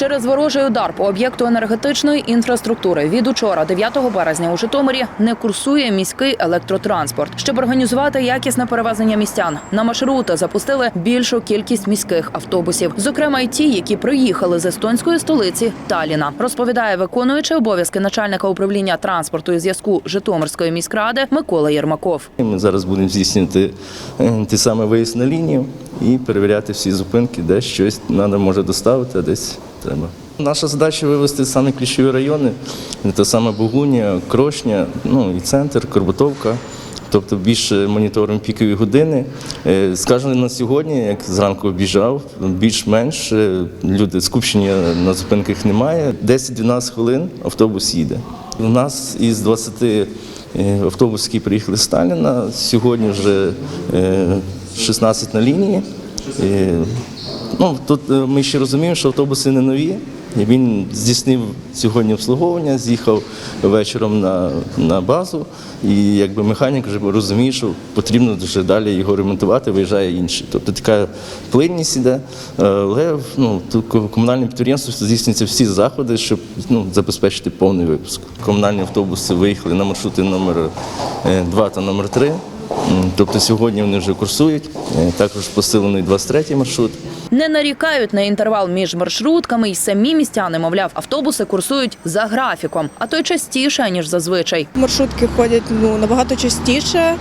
Через ворожий удар по об'єкту енергетичної інфраструктури від учора, 9 березня, у Житомирі не курсує міський електротранспорт. Щоб організувати якісне перевезення містян, на маршрути запустили більшу кількість міських автобусів, зокрема й ті, які приїхали з естонської столиці Таліна. Розповідає виконуючий обов'язки начальника управління транспорту і зв'язку Житомирської міськради Микола Єрмаков. Ми зараз будемо здійснювати е, ті саме виїзд на лінію і перевіряти всі зупинки, де щось треба може доставити, а десь треба. Наша задача вивести саме ключові райони, це саме Богуня, Крошня, ну і центр, Корбутовка. Тобто більше моніторимо пікові години. Е, Скажемо на сьогодні, як зранку обіжав, більш-менш е, люди скупчення на зупинках немає. 10-12 хвилин автобус їде. У нас із 20 е, автобусів, які приїхали з Сталіна, сьогодні вже е, 16 на лінії. Е, Ну, тут е, ми ще розуміємо, що автобуси не нові. І Він здійснив сьогодні обслуговування, з'їхав вечором на, на базу, і якби механік вже розуміє, що потрібно вже далі його ремонтувати, виїжджає інший. Тобто така плинність іде, е, але ну, тут комунальне підприємство здійснюються всі заходи, щоб ну, забезпечити повний випуск. Комунальні автобуси виїхали на маршрути номер 2 та номер 3. Тобто сьогодні вони вже курсують, Е, також посилений 23 маршрут. Не нарікають на інтервал між маршрутками, і самі містяни, мовляв, автобуси курсують за графіком, а то й частіше ніж зазвичай. Маршрутки ходять ну, набагато частіше,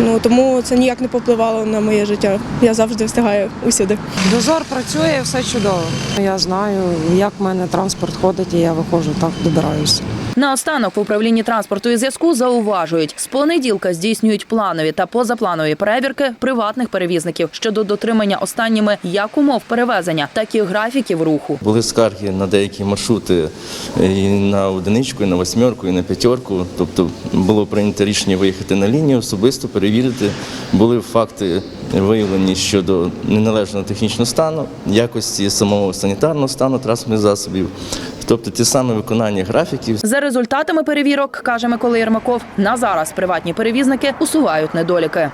ну, тому це ніяк не попливало на моє життя. Я завжди встигаю усюди. Дозор працює, все чудово. Я знаю, як в мене транспорт ходить, і я виходжу так, добираюся. Наостанок в управлінні транспорту і зв'язку зауважують, з понеділка здійснюють планові та позапланові перевірки приватних перевізників щодо дотримання останніми як умов перевезення, так і графіків руху. Були скарги на деякі маршрути і на одиничку, і на восьмерку, і на п'ятерку. Тобто було прийнято рішення виїхати на лінію, особисто перевірити. Були факти виявлені щодо неналежного технічного стану, якості самого санітарного стану транспортних засобів. Тобто ті саме виконання графіків, За результатами перевірок, каже Микола Єрмаков, на зараз приватні перевізники усувають недоліки.